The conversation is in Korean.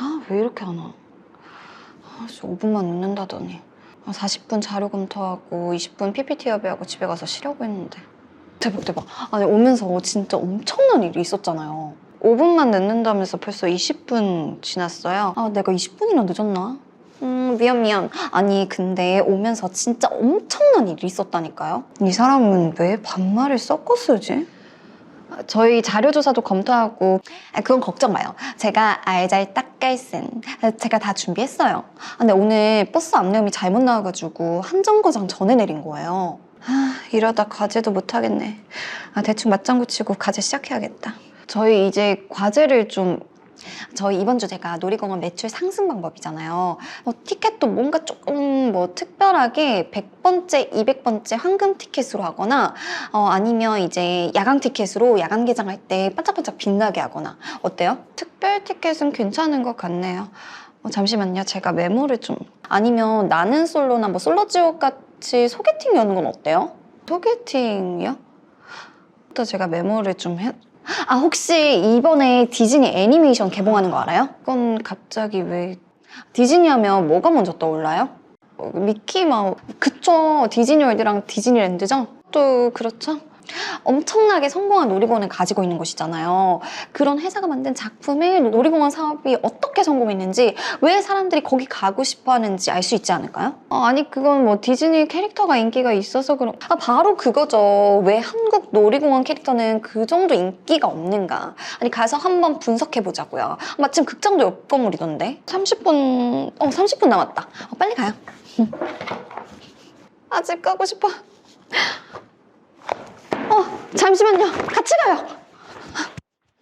아, 왜 이렇게 안 와? 아, 진짜 5분만 늦는다더니. 아, 40분 자료 검토하고 20분 PPT 협의하고 집에 가서 쉬려고 했는데. 대박, 대박. 아니, 오면서 진짜 엄청난 일이 있었잖아요. 5분만 늦는다면서 벌써 20분 지났어요. 아, 내가 20분이나 늦었나? 음, 미안, 미안. 아니, 근데 오면서 진짜 엄청난 일이 있었다니까요? 이 사람은 왜 반말을 섞어 쓰지? 아, 저희 자료조사도 검토하고 아, 그건 걱정 마요. 제가 알잘 딱깔센 제가 다 준비했어요. 아, 근데 오늘 버스 앞내음이 잘못 나와가지고 한정거장 전에 내린 거예요. 아, 이러다 과제도 못하겠네. 아, 대충 맞장구 치고 과제 시작해야겠다. 저희 이제 과제를 좀 저희 이번 주 제가 놀이공원 매출 상승 방법이잖아요. 뭐 티켓도 뭔가 조금 뭐 특별하게 100번째, 200번째 황금 티켓으로 하거나 어, 아니면 이제 야간 티켓으로 야간 개장할 때 반짝반짝 빛나게 하거나 어때요? 특별 티켓은 괜찮은 것 같네요. 어, 잠시만요. 제가 메모를 좀 아니면 나는 솔로나 뭐 솔로 지옥 같이 소개팅 여는 건 어때요? 소개팅이요? 또 제가 메모를 좀 해. 아 혹시 이번에 디즈니 애니메이션 개봉하는 거 알아요? 그건 갑자기 왜 디즈니 하면 뭐가 먼저 떠올라요? 어, 미키 마우 그쵸 디즈니월드랑 디즈니랜드죠? 또 그렇죠? 엄청나게 성공한 놀이공원을 가지고 있는 곳이잖아요. 그런 회사가 만든 작품에 놀이공원 사업이 어떻게 성공했는지 왜 사람들이 거기 가고 싶어 하는지 알 수 있지 않을까요? 어, 아니 그건 뭐 디즈니 캐릭터가 인기가 있어서 그런 아 바로 그거죠. 왜 한국 놀이공원 캐릭터는 그 정도 인기가 없는가? 아니 가서 한번 분석해 보자고요. 마침 극장도 옆 건물이던데. 30분 어 30분 남았다. 어, 빨리 가요. 아직 가고 싶어. 어, 잠시만요. 같이 가요.